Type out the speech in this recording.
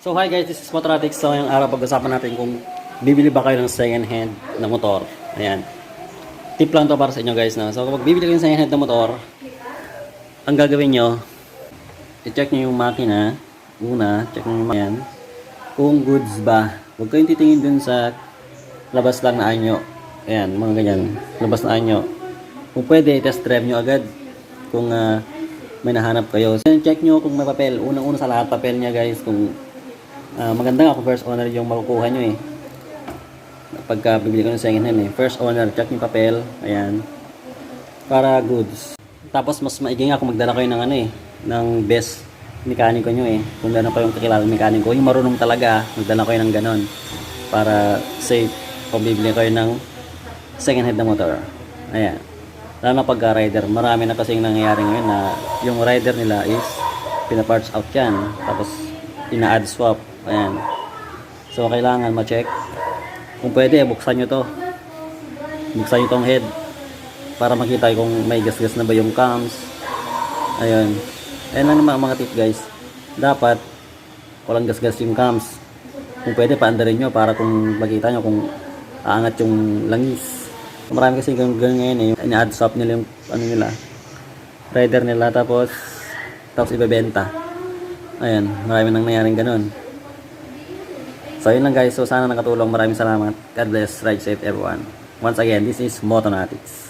So hi guys, this is Motoratics. So ngayong araw pag-usapan natin kung bibili ba kayo ng second hand na motor. Ayan. Tip lang to para sa inyo guys. No? So kapag bibili kayo ng second hand na motor, ang gagawin nyo, i-check nyo yung makina. Una, check nyo yung makina. Kung goods ba. Huwag kayong titingin dun sa labas lang na anyo. Ayan, mga ganyan. Labas na anyo. Kung pwede, test drive nyo agad. Kung ah, may nahanap kayo. So, check nyo kung may papel. Unang-una sa lahat, papel niya guys. Kung ah, maganda nga kung first owner yung makukuha nyo eh. Pagka bibili ko ng second hand eh. First owner, check yung papel. Ayan. Para goods. Tapos mas maigi nga kung magdala kayo ng ano eh. Ng best mekaniko nyo eh. Kung meron kayong kakilala mekaniko. Yung marunong talaga, magdala kayo ng ganon. Para safe kung bibili kayo ng second hand na motor. Ayan. Lalo na pagka rider, marami na kasing nangyayari ngayon na yung rider nila is pina-parts out yan. Tapos ina-add swap. Ayan. So kailangan ma-check. Kung pwede, buksan nyo to. Buksan nyo tong head. Para makita kung may gas-gas na ba yung cams. Ayun. Ayan lang naman mga tip guys. Dapat walang gas-gas yung cams. Kung pwede, paandarin nyo para kung makita nyo kung aangat yung langis. Marami kasi ganun ngayon eh. Ina-add swap nila yung ano nila. Rider nila tapos tapos ibebenta. Ayan, marami nang nangyaring ganun. So yun lang guys. So sana nakatulong. Maraming salamat. God bless. Ride safe everyone. Once again, this is Motonatics.